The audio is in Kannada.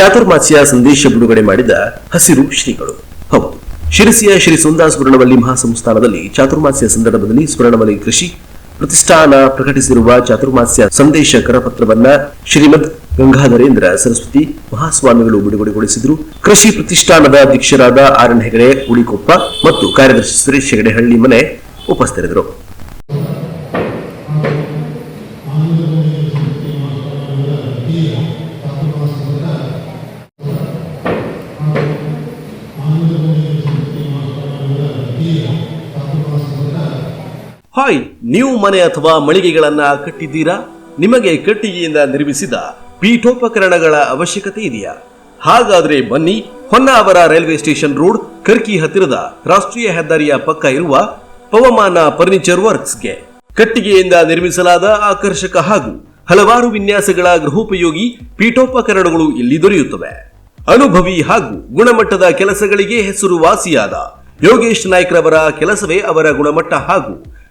ಚಾತುರ್ಮಾಸ್ಯ ಸಂದೇಶ ಬಿಡುಗಡೆ ಮಾಡಿದ ಹಸಿರು ಶ್ರೀಗಳು. ಹೌದು, ಶಿರಸಿಯ ಶ್ರೀ ಸುಂದಾಸ್ ಸ್ವರ್ಣವಲ್ಲಿ ಮಹಾಸಂಸ್ಥಾನದಲ್ಲಿ ಚಾತುರ್ಮಾಸ್ಯ ಸಂದರ್ಭದಲ್ಲಿ ಸ್ವರ್ಣವಲಿ ಕೃಷಿ ಪ್ರತಿಷ್ಠಾನ ಪ್ರಕಟಿಸಿರುವ ಚಾತುರ್ಮಾಸ್ಯ ಸಂದೇಶ ಕರಪತ್ರವನ್ನ ಶ್ರೀಮದ್ ಗಂಗಾಧರೇಂದ್ರ ಸರಸ್ವತಿ ಮಹಾಸ್ವಾಮಿಗಳು ಬಿಡುಗಡೆಗೊಳಿಸಿದರು. ಕೃಷಿ ಪ್ರತಿಷ್ಠಾನದ ಅಧ್ಯಕ್ಷರಾದ ಆರ್ ಎನ್ ಹೆಗಡೆ, ಉಳಿಕೊಪ್ಪ ಮತ್ತು ಕಾರ್ಯದರ್ಶಿ ಸುರೇಶ್ ಹೆಗಡೆಹಳ್ಳಿ ಮನೆ ಉಪಸ್ಥಿತರಿದ್ದರು. ಹಾಯ್, ನೀವು ಮನೆ ಅಥವಾ ಮಳಿಗೆಗಳನ್ನ ಕಟ್ಟಿದ್ದೀರಾ? ನಿಮಗೆ ಕಟ್ಟಿಗೆಯಿಂದ ನಿರ್ಮಿಸಿದ ಪೀಠೋಪಕರಣಗಳ ಅವಶ್ಯಕತೆ ಇದೆಯಾ? ಹಾಗಾದ್ರೆ ಬನ್ನಿ, Honnavar railway station road, Karki ಹತ್ತಿರದ ರಾಷ್ಟ್ರೀಯ ಹೆದ್ದಾರಿಯ ಪಕ್ಕ ಇರುವ ಪವಮಾನ ಫರ್ನಿಚರ್ ವರ್ಕ್ಸ್ಗೆ. ಕಟ್ಟಿಗೆಯಿಂದ ನಿರ್ಮಿಸಲಾದ ಆಕರ್ಷಕ ಹಾಗೂ ಹಲವಾರು ವಿನ್ಯಾಸಗಳ ಗೃಹೋಪಯೋಗಿ ಪೀಠೋಪಕರಣಗಳು ಇಲ್ಲಿ ದೊರೆಯುತ್ತವೆ. ಅನುಭವಿ ಹಾಗೂ ಗುಣಮಟ್ಟದ ಕೆಲಸಗಳಿಗೆ ಹೆಸರುವಾಸಿಯಾದ ಯೋಗೇಶ್ ನಾಯ್ಕ್ರವರ ಕೆಲಸವೇ ಅವರ ಗುಣಮಟ್ಟ ಹಾಗೂ